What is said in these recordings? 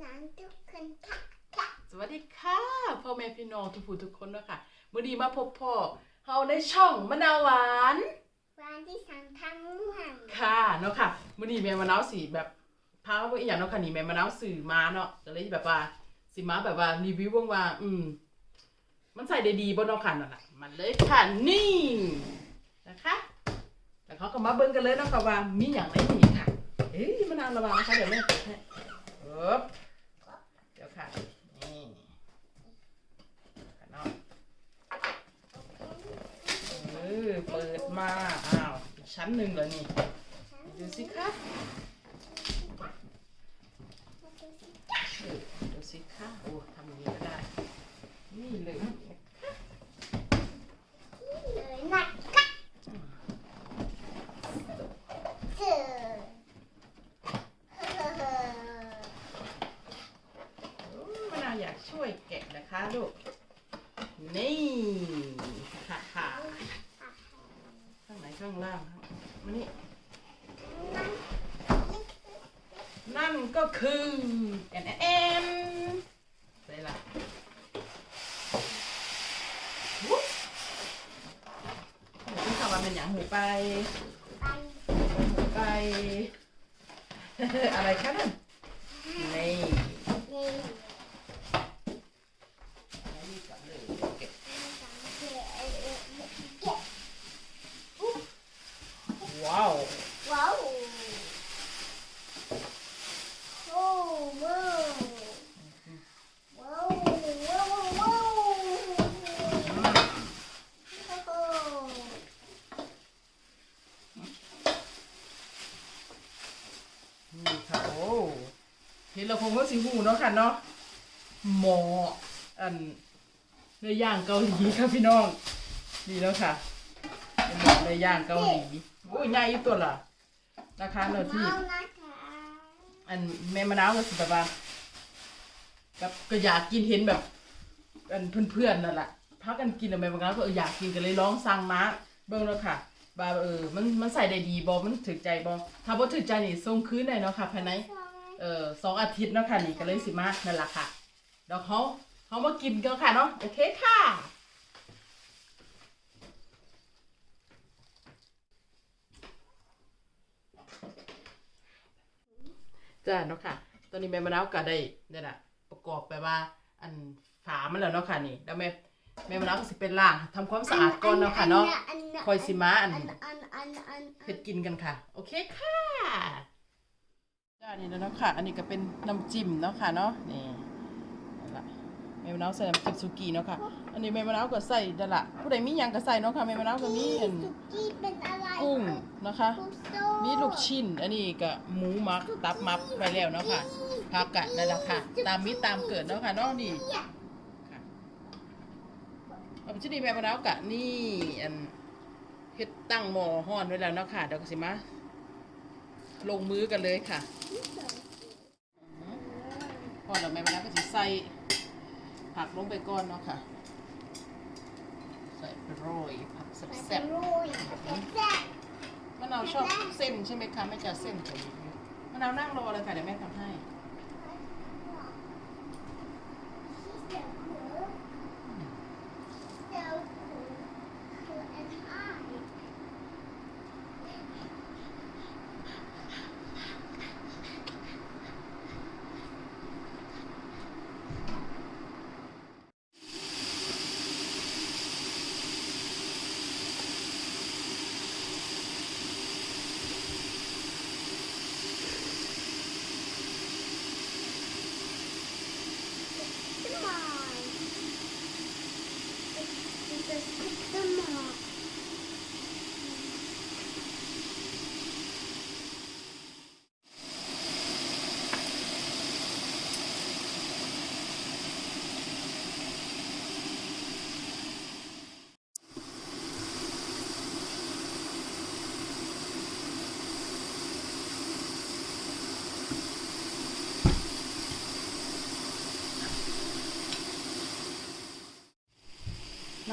น้องทุกคนค่ะค่ะ สวัสดีค่ะพ่อแม่พี่น้องทุกผู้ทุกคนเนาะค่ะมื่อนี้มาพบพ่อเฮาในช่องมะนาวหวานวันที่สองทั้งวันค่ะเนาะค่ะมื่อนี้แม่มะนาวสีแบบพาว่าอีหยังเนาะค่ะนี่แม่มะนาวสื่อมาเนาะก็เลยแบบว่าสิมาแบบว่ารีวิวว่าว่าอืม มันใส่ได้ดีบ่เนาะค่ะนั่นน่ะมันเลยค่ะนี่นะคะแล้วเขาก็มาเบิ่งกันเลยเนาะค่ะว่ามีหยังในนี้ค่ะเอ้ยมะนาวระวังนะคะเดี๋ยวแม่เปิดให้เอิบเดี๋ยวค่ะนี่ค่ะเนาะเออเปิดมาอ้าวอีกชั้นหนึ่งเหรอนี่ดูสิครับดูสิคะโอ้ทำอย่างนี้ก็ได้นี่เลยนะคะเจอเฮ้อ โอ้มะนาวอยาก ช่วยแกะนะคะลูก นี่ค่ะค่ะข้างไหนข้างล่างครับมานี่ นั่นก็คือแอนแอนใส่ละวุ้บนี่คำว่าเป็นอย่างหูไป ไปหูไปอะไรคะนั่น นี่ นี่ก่อนเลยเก็บ เก็บเก็บ ว้าว ว้าวโอ้ว้าวว้าวว้าวว้าวโอ้ นี่ค่ะโอ้เห็นเราคงก็สีหูเนาะ ค่ะเนาะหมออันเนื้อย่างเกาหลีค่ะพี่น้องดีแล้วค่ะเป็นหมอเนื้อย่างเกาหลีโอ้ยใหญ่อยู่ตัวละราคาเนาที่อันแม่มะนาวก็สิแบบว่าแบบก็อยากกินเห็นแบบ อันเพื่อนๆนั่นแหละพักกันกินแล้วแม่มะนาวก็อยากกินกันเลยร้องสั่งมาเบิ่งแล้วค่ะว่าเออมันมันใส่ได้ดีบ่มันถึกใจบ่ถ้าบ่ถึกใจนี่ส่งคืนได้เนาะค่ะภายใน เออสองอาทิตย์เนาะค่ะนี่ก็เลยสิมานั่นล่ะค่ะเดี๋ยวเขาเขามากินกันค่ะเนาะโอเคค่ะจ้าเนาะค่ะ ตอนนี้แม่มะนาวก็ได้เนี่ยนะประกอบไปว่า อันฝามันแล้วเนาะค่ะนี่แล้วแม่แม่มะนาวก็สิเป็นล่างทำความสะอาดก่อนเนาะค่ะเนาะคอยสิมาอันอันอันอันอันเผ็ดกินกันค่ะ โอเคค่ะ จ้านี่แล้วเนาะค่ะ อันนี้ก็เป็นน้ำจิ้มเนาะค่ะเนาะนี่นั่นละแม่มะนาวใส่น้ำจิ้มสุกี้เนาะค่ะ อันนี้แม่มะนาวก็ใส่นั่นละผู้ใดมีหยังก็ใส่เนาะค่ะแม่มะนาวก็มีอัน สุกี้เป็นอะไรกุ้งนะคะ กุ้งส้มีลูกชิ้น อันนี้ก็หมูหมักตับมับไปแล้วเนาะค่ะผักกะนั่นแหละค่ะ ตามมิตรตามเกิดเนาะค่ะเนาะนี่ค่ะเอาไปที่นี่แม่มะนาวกะนี่อันเฮ็ดตั้งหม้อฮ้อนไว้แล้วเนาะค่ะเดี๋ยวก็สิมา ลงมือกันเลยค่ะพอแล้วแม่มะนาวก็สิใส่ผักลงไปก่อนเนาะค่ะ ใส่ไปโรยผักแซ่บๆโรยแซ่บมะนาวชอบเส้นใช่ไหมคะแม่จะเส้นกับมะนาวนั่งรอเลยค่ะเดี๋ยวแม่ทำให้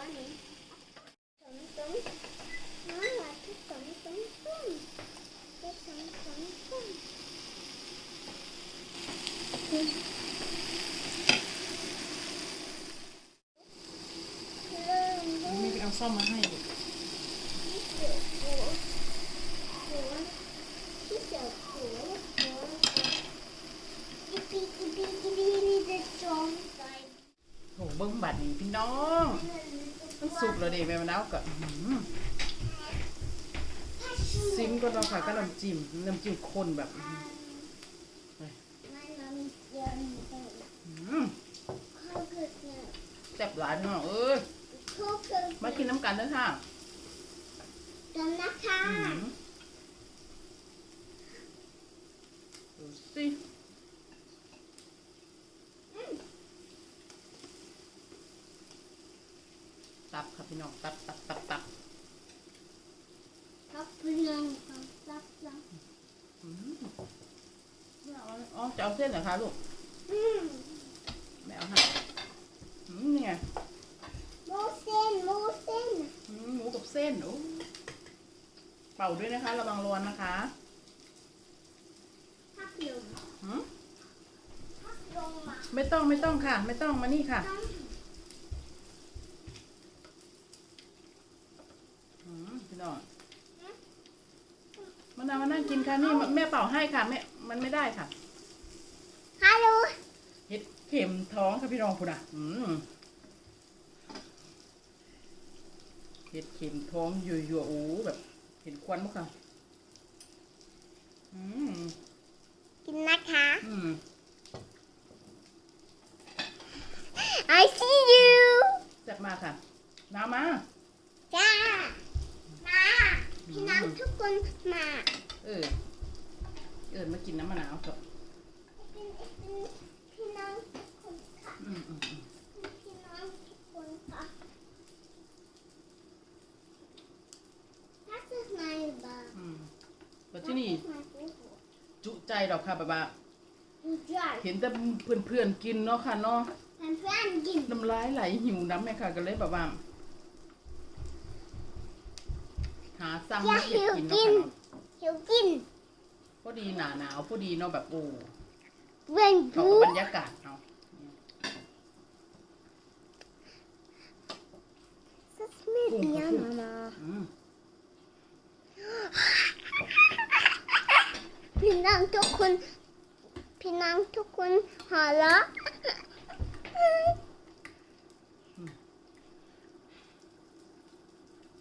có những tấm tấm nó là cái tấm tấm tấm cái tấm tấm tấm mấy mà hay Ủa bơm bạch thì nó สุกแล้วเด็แม่มะนาวก็อื้อหือซิมก็ต้องค่ะก็น้ำจิ้มน้ำจิ้มข้นแบบอื้อหือมันมันเย็นไปอื้อหือเขาเกิดเนี่ยแซ่บหลายเนาะเอ้ยเขาเกิดมากินน้ำกันเด้อค่ะกันนะคะอื้อหือดูสิตับค่ะพี่น้องตับตับตับตับ รับเพื่อนรับรับรับอื้อหือไม่เอาอ๋อจะเอาเส้นเหรอคะลูกอืมไม่เอาค่ะอืมนี่ไงหมูเส้นหมูเส้นอืมหมูกับเส้นโอ้เป่าด้วยนะคะ ระวังร้อนนะคะพักลงหืมพักลงมาไม่ต้องไม่ต้องค่ะ ไม่ต้องมานี่ค่ะต้อง อืมพี่น้องมะนาวมานั่งกิน ค่ะนี่แม่เป่าให้ค่ะแม่มันไม่ได้ค่ะฮัลโหลเห็ดเข็มท้องค่ะพี่น้องคุณอะอืมเห็ดเข็มท้องยั่วยั่วๆโอ้แบบ เห็นควันมั้งค่ะอืมกินนะคะอืม I see you แซ่บมากค่ะน้ำมาจ้ามาพี่น้องทุกคนมา เออเออมากินน้ำมะนาวกับเป็นเป็นพี่น้องทุกคนค่ะอืมอืมอืมพี่น้องทุกคนค่ะ Das ist mein Ball. อืมแล้วที่นี่จุใจดอกค่ะแบบาเห็นแต่เพื่อนๆกินเนาะค่ะเนาะ mein Fernsehen. น้ำลายไหลหิวน้ำแม่ค่ะก็เลยแบบว่าหาซ้ำมาเก็บกินเนาะค่ะ เนาะ Hiểu kinh. พอดีหนาหนาวพอดีเนาะแบบโอ้ Bên เข้ากับบ bú. บรรยากาศเนาะ Das ist mit Oh, dir, oh. Mama. อืมพี่น้องทุกคนพี่น้องทุกคนหัวเราะ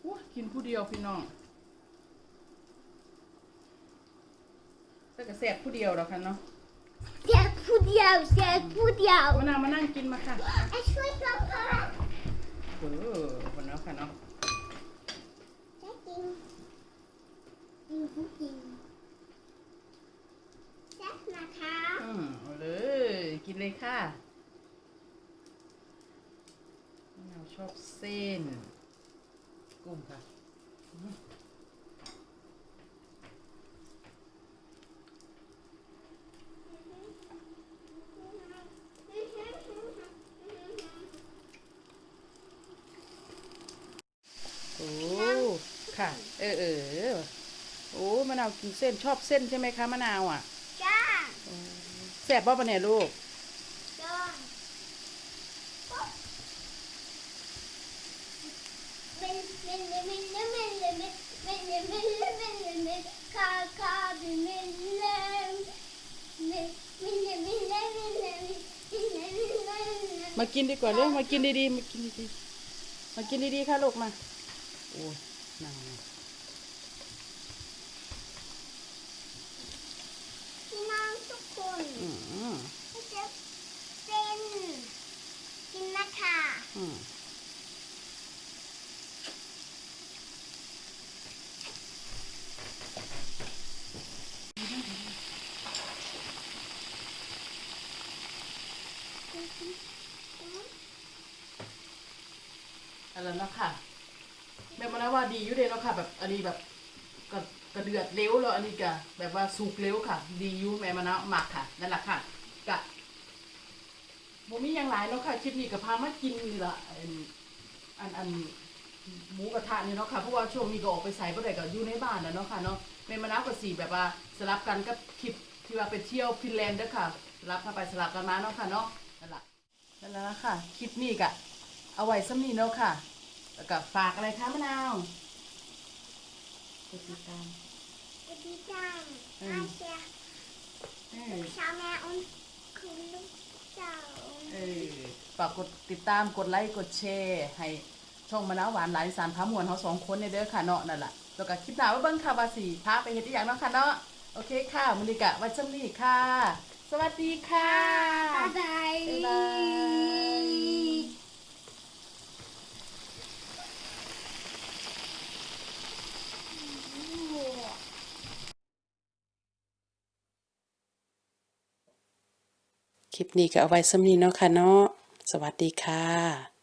โอ้ยกินผู้เดียวพี่น้อง แต่ก็แสบผู้เดียวแล้วค่ะเนาะเสียผู้เดียวเสียผู้เดียวมะนาวมานั่งกินมาค่ะไอ้ช่วยพ่อพ่อเออคนแล้วค่ะเนาะจะกินกินกินแซ่บนะคะอืมเอาเลยกินเลยค่ะมะนาวชอบเส้น กุ้งค่ะ เส้นชอบเส้นใช่ไหมคะมะนาวอะจ้าแสบบ้าปะเนี่ยลูกมากินดีกว่าเลยมากินดีๆมากินดีๆมากินดีๆค่ะลูกมาโอ้ยนั่ง อันนั้นเนาะค่ะแม่มานะว่าดีอยู่เด้เนาะค่ะ แบบอันนี้แบบกระกระเดือดเร็วแล้วอันนี้ก็แบบว่าสุกเร็วค่ะ ดีอยู่แม่มานะหมักค่ะนั่นแหละค่ะกะบ่มีอย่างหลายเนาะค่ะคลิปนี้ก็พามากินนี่ละอันอันหมูกระทะเนี่ยเนาะค่ะเพราะว่าช่วงนี้ก็ออกไปใส่บ่ได้ก็อยู่ในบ้านนะเนาะค่ะเนาะแม่มานะก็สีแบบว่าสลับกันกับคลิปที่ว่าไปเที่ยวฟินแลนด์เด้อค่ะสลับกันไปสลับกันมาเนาะค่ะเนาะ นั่นละนั่นละค่ะ คลิปนี้กะเอาไว้ซ้ำนี้เนาะค่ะ แล้วก็ฝากอะไรคะมะนาวกดติดตามกดติดตามอาเชียลูาวแม่อุ้มคุณลูกสาเออฝากกดติดตามกดไลค์กดแชร์ให้ช่องมะนาวหวานหลายสารพะมวนเขาสองคนในเด้อค่ะเนาะนั่นแหละแล้วก็คลิปหน้าว่าเบิ้งค่ะว่าสีพาไปเห็นอีกอย่างเนาะค่ะเนาะโอเคค่ะมันดีกะวันจำนี่ค่ะ สวัสดีค่ะบ๊ายบายคลิปนี้ก็เอาไว้สำนีเนาะค่ะเนาะสวัสดีค่ะ